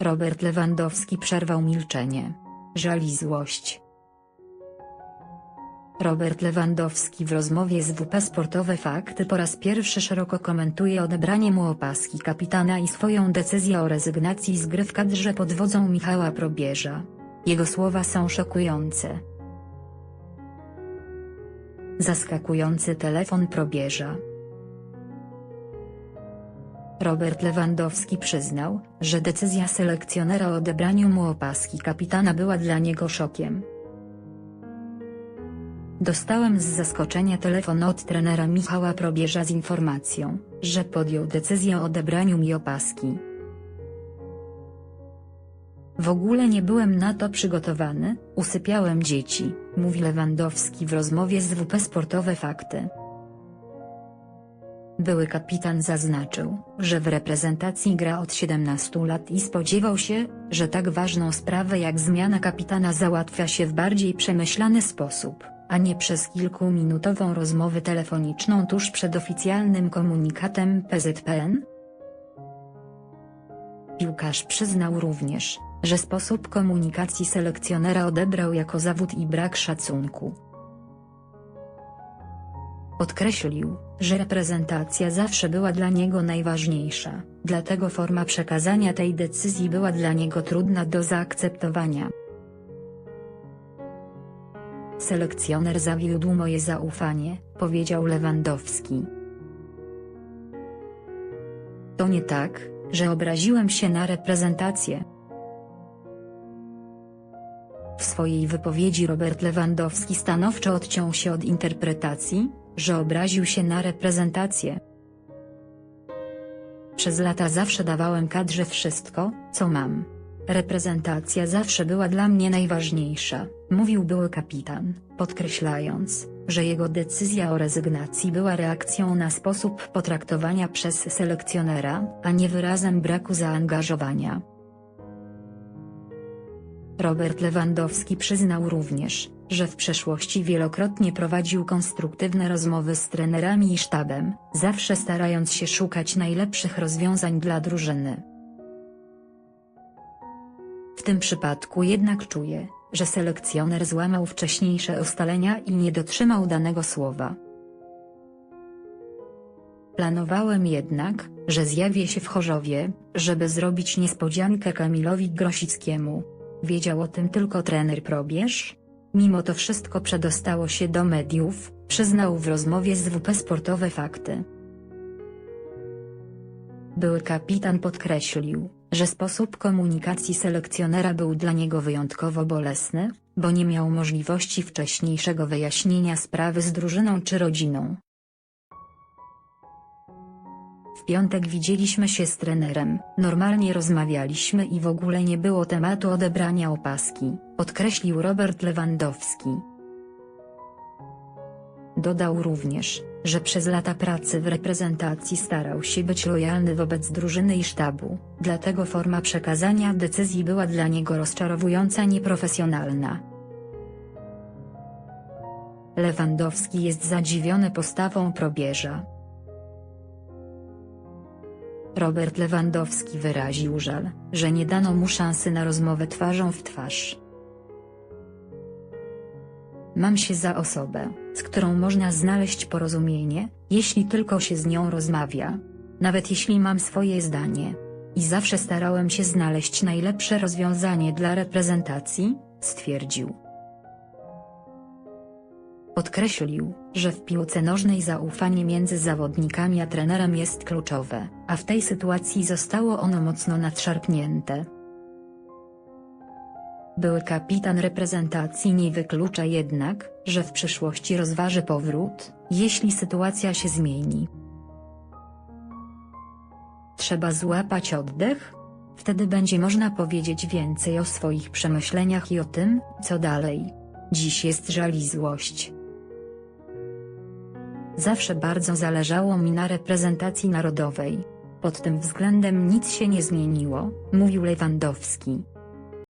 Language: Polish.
Robert Lewandowski przerwał milczenie. Żal i złość. Robert Lewandowski w rozmowie z WP Sportowe Fakty po raz pierwszy szeroko komentuje odebranie mu opaski kapitana i swoją decyzję o rezygnacji z gry w kadrze pod wodzą Michała Probierza. Jego słowa są szokujące. Zaskakujący telefon Probierza. Robert Lewandowski przyznał, że decyzja selekcjonera o odebraniu mu opaski kapitana była dla niego szokiem. Dostałem z zaskoczenia telefon od trenera Michała Probierza z informacją, że podjął decyzję o odebraniu mi opaski. W ogóle nie byłem na to przygotowany, usypiałem dzieci, mówi Lewandowski w rozmowie z WP Sportowe Fakty. Były kapitan zaznaczył, że w reprezentacji gra od 17 lat i spodziewał się, że tak ważną sprawę jak zmiana kapitana załatwia się w bardziej przemyślany sposób, a nie przez kilkuminutową rozmowę telefoniczną tuż przed oficjalnym komunikatem PZPN. Piłkarz przyznał również, że sposób komunikacji selekcjonera odebrał jako zawód i brak szacunku. Podkreślił, że reprezentacja zawsze była dla niego najważniejsza, dlatego forma przekazania tej decyzji była dla niego trudna do zaakceptowania. Selekcjoner zawiódł moje zaufanie, powiedział Lewandowski. To nie tak, że obraziłem się na reprezentację. W swojej wypowiedzi Robert Lewandowski stanowczo odciął się od interpretacji, że obraził się na reprezentację. Przez lata zawsze dawałem kadrze wszystko, co mam. Reprezentacja zawsze była dla mnie najważniejsza, mówił były kapitan, podkreślając, że jego decyzja o rezygnacji była reakcją na sposób potraktowania przez selekcjonera, a nie wyrazem braku zaangażowania. Robert Lewandowski przyznał również, że w przeszłości wielokrotnie prowadził konstruktywne rozmowy z trenerami i sztabem, zawsze starając się szukać najlepszych rozwiązań dla drużyny. W tym przypadku jednak czuje, że selekcjoner złamał wcześniejsze ustalenia i nie dotrzymał danego słowa. Planowałem jednak, że zjawię się w Chorzowie, żeby zrobić niespodziankę Kamilowi Grosickiemu. Wiedział o tym tylko trener Probierz? Mimo to wszystko przedostało się do mediów, przyznał w rozmowie z WP Sportowe Fakty. Były kapitan podkreślił, że sposób komunikacji selekcjonera był dla niego wyjątkowo bolesny, bo nie miał możliwości wcześniejszego wyjaśnienia sprawy z drużyną czy rodziną. W piątek widzieliśmy się z trenerem, normalnie rozmawialiśmy i w ogóle nie było tematu odebrania opaski, podkreślił Robert Lewandowski. Dodał również, że przez lata pracy w reprezentacji starał się być lojalny wobec drużyny i sztabu, dlatego forma przekazania decyzji była dla niego rozczarowująca nieprofesjonalna. Lewandowski jest zadziwiony postawą probierza. Robert Lewandowski wyraził żal, że nie dano mu szansy na rozmowę twarzą w twarz. Mam się za osobę, z którą można znaleźć porozumienie, jeśli tylko się z nią rozmawia. Nawet jeśli mam swoje zdanie. I zawsze starałem się znaleźć najlepsze rozwiązanie dla reprezentacji, stwierdził. Podkreślił, że w piłce nożnej zaufanie między zawodnikami a trenerem jest kluczowe, a w tej sytuacji zostało ono mocno nadszarpnięte. Były kapitan reprezentacji nie wyklucza jednak, że w przyszłości rozważy powrót, jeśli sytuacja się zmieni. Trzeba złapać oddech? Wtedy będzie można powiedzieć więcej o swoich przemyśleniach i o tym, co dalej. Dziś jest żal i złość. Zawsze bardzo zależało mi na reprezentacji narodowej. Pod tym względem nic się nie zmieniło, mówił Lewandowski.